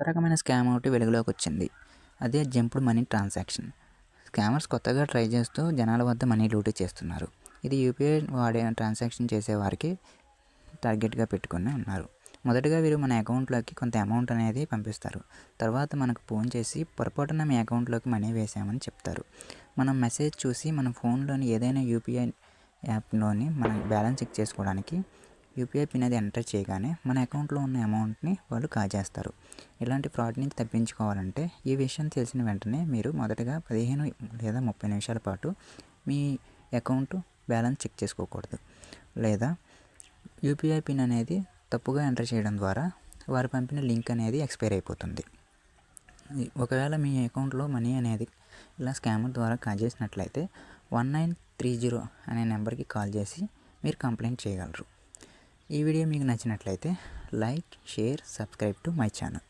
కొత్త రకమైన స్కామ్ ఒకటి వెలుగులోకి వచ్చింది అదే జంప్డ్ మనీ ట్రాన్సాక్షన్. స్కామర్స్ కొత్తగా ట్రై చేస్తూ జనాల వద్ద మనీ లూటీ చేస్తున్నారు. ఇది యూపీఐ వాడే ట్రాన్సాక్షన్ చేసేవారికి టార్గెట్గా పెట్టుకుని ఉన్నారు. మొదటగా వీరు మన అకౌంట్లోకి కొంత అమౌంట్ అనేది పంపిస్తారు. తర్వాత మనకు ఫోన్ చేసి పొరపాటున మీ అకౌంట్లోకి మనీ వేసామని చెప్తారు. మనం మెసేజ్ చూసి మన ఫోన్లోని ఏదైనా యూపీఐ యాప్లోని మన బ్యాలెన్స్ చెక్ చేసుకోవడానికి యూపీఐ పిన్ అది ఎంటర్ చేయగానే మన అకౌంట్లో ఉన్న అమౌంట్ని వాళ్ళు కాజేస్తారు. ఇలాంటి ఫ్రాడ్ నుంచి తప్పించుకోవాలంటే ఈ విషయం తెలిసిన వెంటనే మీరు మొదటగా పదిహేను లేదా ముప్పై నిమిషాల పాటు మీ అకౌంట్ బ్యాలెన్స్ చెక్ చేసుకోకూడదు. లేదా యూపీఐ పిన్ అనేది తప్పుగా ఎంటర్ చేయడం ద్వారా వారు పంపిన లింక్ అనేది ఎక్స్పైర్ అయిపోతుంది. ఒకవేళ మీ అకౌంట్లో మనీ అనేది ఇలా స్కామర్ ద్వారా కాజేసినట్లయితే వన్ నైన్ త్రీ జీరో అనే నెంబర్కి కాల్ చేసి మీరు కంప్లైంట్ చేయగలరు. ఈ వీడియో మీకు నచ్చినట్లయితే like share subscribe to my channel.